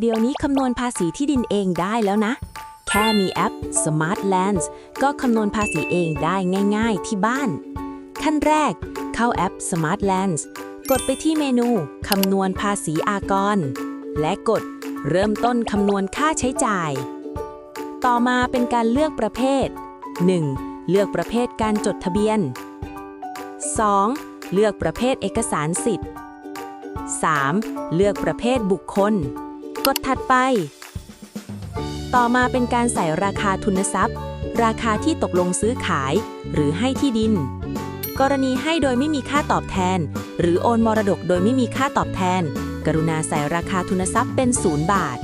เดี๋ยวนี้คำนวณภาษีที่ดินเองได้แล้วนะ แค่มีแอป Smart Lands ก็คำนวณภาษีเองได้ง่าย ๆ ที่บ้าน ขั้นแรก เข้าแอป Smart Lands กดไปที่เมนู คำนวณภาษีอากร และกดเริ่มต้นคำนวณค่าใช้จ่าย ต่อมาเป็นการเลือกประเภท 1. เลือกประเภทการจดทะเบียน 2. เลือกประเภทเอกสารสิทธิ์ 3. เลือกประเภทบุคคล กดถัดไป ต่อมาเป็นการใส่ราคาทุนทรัพย์ ราคาที่ตกลงซื้อขาย หรือให้ที่ดิน กรณีให้โดยไม่มีค่าตอบแทน หรือโอนมรดกโดยไม่มีค่าตอบแทน กรุณาใส่ราคาทุนทรัพย์เป็น0บาท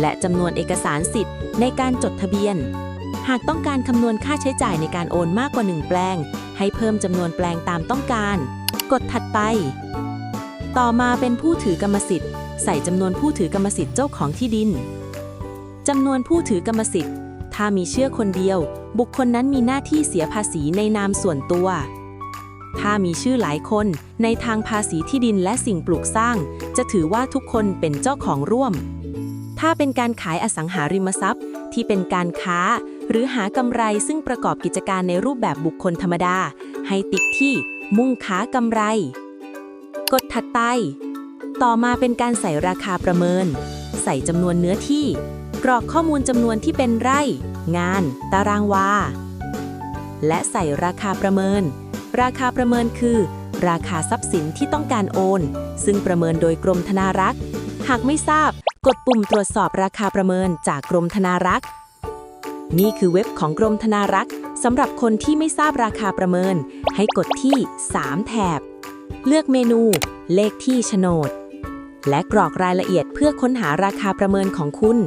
และจำนวนเอกสารสิทธิ์ในการจดทะเบียน หากต้องการคำนวณค่าใช้จ่ายในการโอนมากกว่า 1 แปลง ให้เพิ่มจำนวนแปลงตามต้องการ กดถัดไป ต่อมาเป็นผู้ถือกรรมสิทธิ์ ใส่จำนวนผู้ถือกรรมสิทธิ์เจ้าของที่ดินจำนวนผู้ถือกรรมสิทธิ์ ถ้ามีเชื่อคนเดียว บุคคลนั้นมีหน้าที่เสียภาษีในนามส่วนตัว ถ้ามีชื่อหลายคนในทางภาษีที่ดินและสิ่งปลูกสร้าง จะถือว่าทุกคนเป็นเจ้าของร่วม ถ้าเป็นการขายอสังหาริมทรัพย์ ที่เป็นการค้า หรือหากำไรซึ่งประกอบกิจการในรูปแบบบุคคลธรรมดา ให้ติ๊กที่มุ่งค้ากำไรกดถัดไป ต่อมาเป็นการใส่ราคาประเมิน ใส่จำนวนเนื้อที่ กรอกข้อมูลจำนวนที่เป็นไร่ งาน ตารางวา และใส่ราคาประเมิน ราคาประเมินคือ ราคาทรัพย์สินที่ต้องการโอน ซึ่งประเมินโดยกรมธนารักษ์ หากไม่ทราบ กดปุ่มตรวจสอบราคาประเมินจากกรมธนารักษ์ นี่คือเว็บของกรมธนารักษ์สำหรับคนที่ไม่ทราบราคาประเมิน ให้กดที่ 3 แถบ เลือกเมนู เลขที่โฉนด และกรอกรายละเอียดเพื่อค้นหาราคาประเมินของคุณ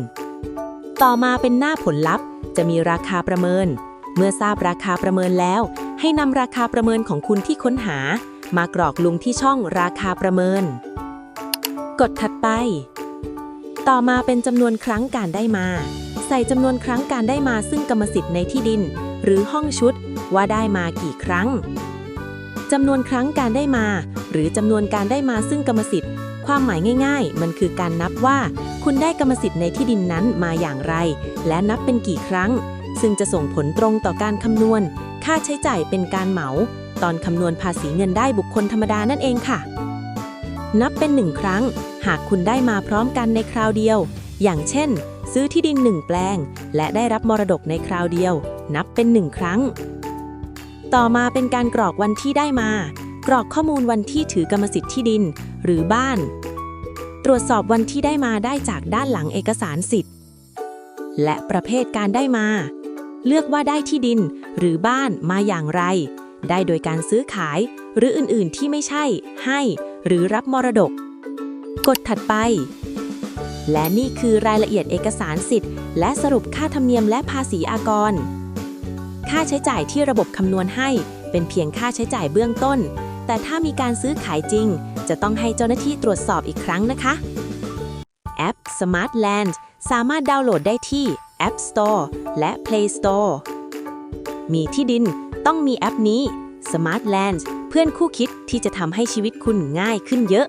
ต่อมาเป็นหน้าผลลัพธ์ จะมีราคาประเมิน เมื่อทราบราคาประเมินแล้ว ให้นำราคาประเมินของคุณที่ค้นหา มากรอกลงที่ช่องราคาประเมิน กดถัดไป ต่อมาเป็นจำนวนครั้งการได้มา ใส่จำนวนครั้งการได้มาซึ่งกรรมสิทธิ์ในที่ดิน หรือห้องชุดว่าได้มากี่ครั้งจำนวนครั้งการได้มา หรือจำนวนการได้มาซึ่งกรรมสิทธิ์ ความหมายง่าย ๆ มันคือการนับว่า คุณได้กรรมสิทธิ์ในที่ดินนั้นมาอย่างไร และนับเป็นกี่ครั้ง ซึ่งจะส่งผลตรงต่อการคำนวณ ค่าใช้จ่ายเป็นการเหมา ตอนคำนวณภาษีเงินได้บุคคลธรรมดานั่นเองค่ะ นับเป็นหนึ่งครั้ง หากคุณได้มาพร้อมกันในคราวเดียว อย่างเช่น ซื้อที่ดินหนึ่งแปลง และได้รับมรดกในคราวเดียว นับเป็นหนึ่งครั้ง ต่อมาเป็นการกรอกวันที่ได้มา กรอกข้อมูลวันที่ถือกรรมสิทธิ์ที่ดิน หรือบ้าน ตรวจสอบวันที่ได้มาได้จากด้านหลังเอกสารสิทธิ์ และประเภทการได้มา เลือกว่าได้ที่ดินหรือบ้านมาอย่างไร ได้โดยการซื้อขายหรืออื่นๆที่ไม่ใช่ ให้ หรือรับมรดก กดถัดไป และนี่คือรายละเอียดเอกสารสิทธิ์ และสรุปค่าธรรมเนียมและภาษีอากร ค่าใช้จ่ายที่ระบบคำนวณให้เป็นเพียงค่าใช้จ่ายเบื้องต้น แต่ถ้ามีการซื้อขายจริง จะต้องให้เจ้าหน้าที่ตรวจสอบอีกครั้งนะคะ แอป Smart Land สามารถดาวน์โหลดได้ที่ App Store และ Play Store มีที่ดินต้องมีแอปนี้ Smart Land เพื่อนคู่คิดที่จะทำให้ชีวิตคุณง่ายขึ้นเยอะ